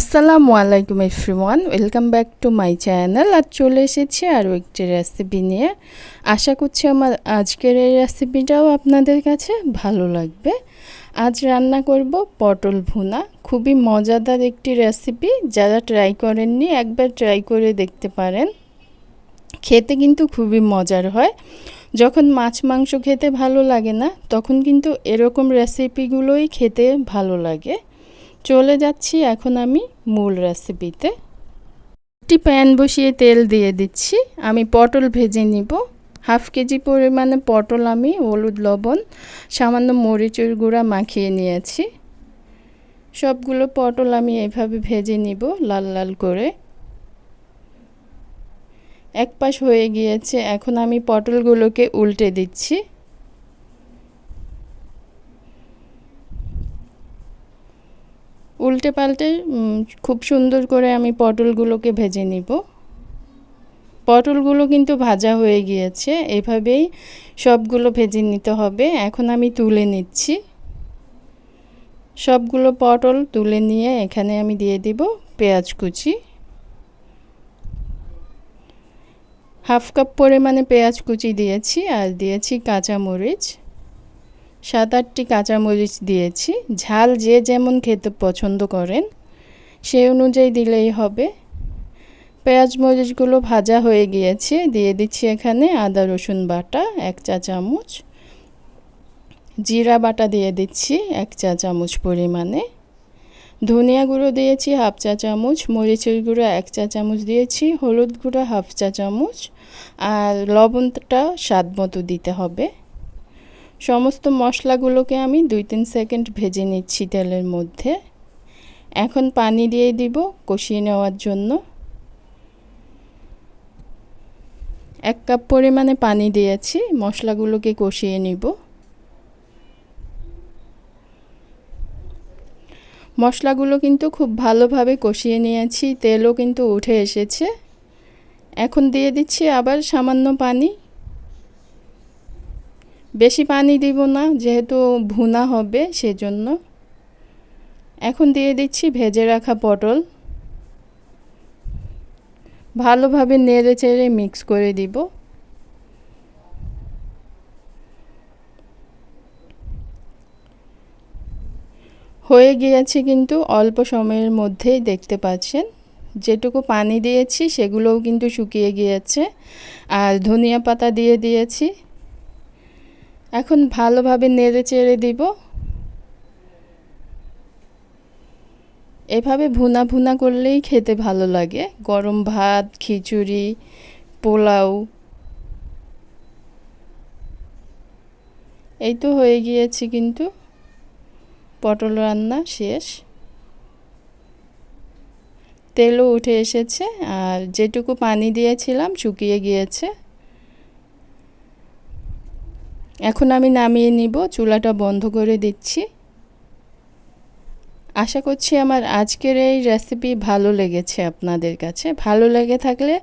আসসালামু আলাইকুম everyone, welcome back to my channel. আর চলে এসেছি আরও একটি রেসিপি নিয়ে। আশা করছি আমার আজকের এই রেসিপিটাও আপনাদের কাছে ভালো লাগবে। আজ রান্না করব পটল ভুনা। খুবই মজাদার একটি রেসিপি, যারা ট্রাই করেননি একবার ট্রাই করে দেখতে পারেন। খেতে কিন্তু খুবই মজার হয়। যখন মাছ মাংস খেতে ভালো লাগে না, তখন কিন্তু এরকম রেসিপিগুলোই খেতে ভালো লাগে। চলে যাচ্ছি এখন আমি মূল রেসিপিতে একটি প্যান বসিয়ে তেল দিয়ে দিচ্ছি। আমি পটল ভেজে নিব। হাফ কেজি পরিমাণে পটল আমি, হলুদ, লবণ, সামান্য মরিচের গুঁড়া মাখিয়ে নিয়েছি। সবগুলো পটল আমি এভাবে ভেজে নিব লাল লাল করে। এক পাশ হয়ে গিয়েছে। এখন আমি পটলগুলোকে উল্টে দিচ্ছি। উল্টে পাল্টে খুব সুন্দর করে আমি পটলগুলোকে ভেজে নিব। পটলগুলো কিন্তু ভাজা হয়ে গিয়েছে, এভাবেই সবগুলো ভেজে নিতে হবে। এখন আমি তুলে নিচ্ছি। সবগুলো পটল তুলে নিয়ে এখানে আমি দিয়ে দিব পেঁয়াজ কুচি। হাফ কাপ পরিমাণে পেঁয়াজ কুচি দিয়েছি, আর দিয়েছি কাঁচামরিচ। সাত আটটি কাঁচামরিচ দিয়েছি। ঝাল যে যেমন খেতে পছন্দ করেন সেই অনুযায়ী দিলেই হবে। পেঁয়াজ মরিচগুলো ভাজা হয়ে গিয়েছে। দিয়ে দিচ্ছি এখানে আদা, রসুন বাটা, এক চা চামচ। জিরা বাটা দিয়ে দিচ্ছি এক চা চামচ পরিমাণে। ধনিয়া গুঁড়ো দিয়েছি হাফ চা চামচ। মরিচের গুঁড়ো এক চা চামচ দিয়েছি। হলুদ গুঁড়ো হাফ চা চামচ। আর লবণটা স্বাদ মতো দিতে হবে। সমস্ত মশলাগুলোকে আমি দুই তিন সেকেন্ড ভেজে নিচ্ছি তেলের মধ্যে। এখন পানি দিয়ে দিব কষিয়ে নেওয়ার জন্য। এক কাপ পরিমাণে পানি দিয়েছি, মশলাগুলোকে কষিয়ে নিব। মশলাগুলো কিন্তু খুব ভালোভাবে কষিয়ে নিয়েছি, তেলও কিন্তু উঠে এসেছে। এখন দিয়ে দিচ্ছি আবার সামান্য পানি। বেশি পানি দিব না, যেহেতু ভুনা হবে সেজন্য। এখন দিয়ে দিচ্ছি ভেজে রাখা পটল। ভালোভাবে নেড়ে চেড়ে মিক্স করে দিব। হয়ে গিয়েছে কিন্তু অল্প সময়ের মধ্যেই দেখতে পাচ্ছেন। যেটুকু পানি দিয়েছি সেগুলোও কিন্তু শুকিয়ে গিয়েছে। আর ধনিয়া পাতা দিয়ে দিয়েছি। এখন ভালোভাবে নেড়ে চেড়ে দিব। এভাবে ভুনা ভুনা করলেই খেতে ভালো লাগে। গরম ভাত, খিচুড়ি, পোলাও। এই তো হয়ে গিয়েছে কিন্তু পটল রান্না শেষ। তেলও উঠে এসেছে আর যেটুকু পানি দিয়েছিলাম শুকিয়ে গিয়েছে। এখন আমি নামিয়ে নিব, চুলাটা বন্ধ করে দিচ্ছি। আশা করছি আমার আজকের এই রেসিপি ভালো লেগেছে আপনাদের কাছে। ভালো লেগে থাকলে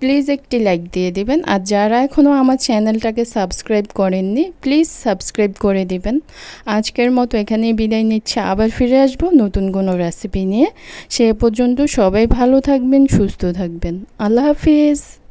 প্লিজ একটি লাইক দিয়ে দিবেন। আর যারা এখনও আমার চ্যানেলটাকে সাবস্ক্রাইব করেননি প্লিজ সাবস্ক্রাইব করে দিবেন। আজকের মতো এখানেই বিদায় নিচ্ছে। আবার ফিরে আসব নতুন কোনো রেসিপি নিয়ে। সে পর্যন্ত সবাই ভালো থাকবেন, সুস্থ থাকবেন। আল্লাহ হাফিজ।